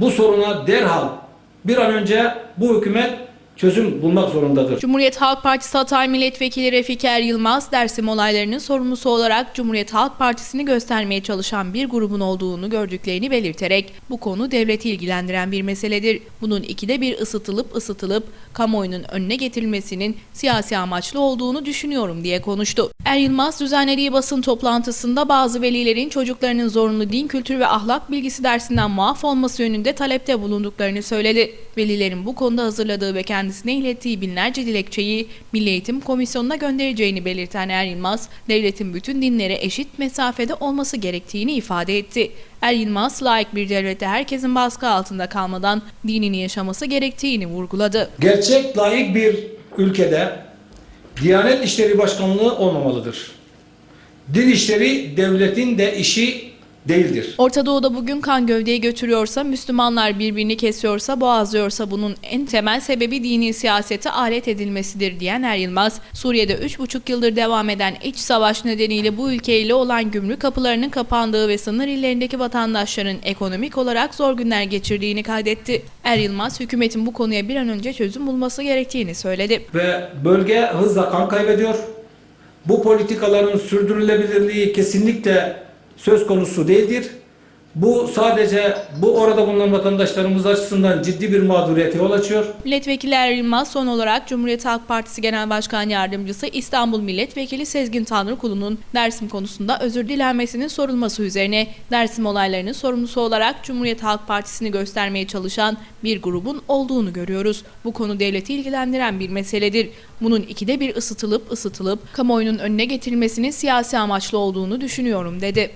bu soruna derhal bir an önce bu hükümet çözüm bulmak zorundadır. Cumhuriyet Halk Partisi Hatay Milletvekili Refiker Yılmaz, Dersim olaylarının sorumlusu olarak Cumhuriyet Halk Partisi'ni göstermeye çalışan bir grubun olduğunu gördüklerini belirterek bu konu devleti ilgilendiren bir meseledir. Bunun ikide bir ısıtılıp ısıtılıp kamuoyunun önüne getirilmesinin siyasi amaçlı olduğunu düşünüyorum diye konuştu. Er Yılmaz düzenlediği basın toplantısında bazı velilerin çocuklarının zorunlu din kültürü ve ahlak bilgisi dersinden muaf olması yönünde talepte bulunduklarını söyledi. Velilerin bu konuda hazırladığı ve kendisine ilettiği binlerce dilekçeyi Milli Eğitim Komisyonu'na göndereceğini belirten Er Yılmaz, devletin bütün dinlere eşit mesafede olması gerektiğini ifade etti. Er Yılmaz, layık bir devlette herkesin baskı altında kalmadan dinini yaşaması gerektiğini vurguladı. Gerçek layık bir ülkede Diyanet İşleri Başkanlığı olmamalıdır. Din işleri devletin de işi değildir. Orta Doğu'da bugün kan gövdeyi götürüyorsa, Müslümanlar birbirini kesiyorsa, boğazlıyorsa bunun en temel sebebi dini siyasete alet edilmesidir diyen Er Yılmaz, Suriye'de 3,5 yıldır devam eden iç savaş nedeniyle bu ülkeyle olan gümrük kapılarının kapandığı ve sınır illerindeki vatandaşların ekonomik olarak zor günler geçirdiğini kaydetti. Er Yılmaz, hükümetin bu konuya bir an önce çözüm bulması gerektiğini söyledi. Ve bölge hızla kan kaybediyor. Bu politikaların sürdürülebilirliği kesinlikle söz konusu değildir. Bu sadece bu orada bulunan vatandaşlarımız açısından ciddi bir mağduriyete yol açıyor. Milletvekili Er Yılmaz son olarak Cumhuriyet Halk Partisi Genel Başkan Yardımcısı İstanbul Milletvekili Sezgin Tanrıkulu'nun Dersim konusunda özür dilenmesinin sorulması üzerine Dersim olaylarının sorumlusu olarak Cumhuriyet Halk Partisi'ni göstermeye çalışan bir grubun olduğunu görüyoruz. Bu konu devleti ilgilendiren bir meseledir. Bunun ikide bir ısıtılıp ısıtılıp kamuoyunun önüne getirilmesinin siyasi amaçlı olduğunu düşünüyorum dedi.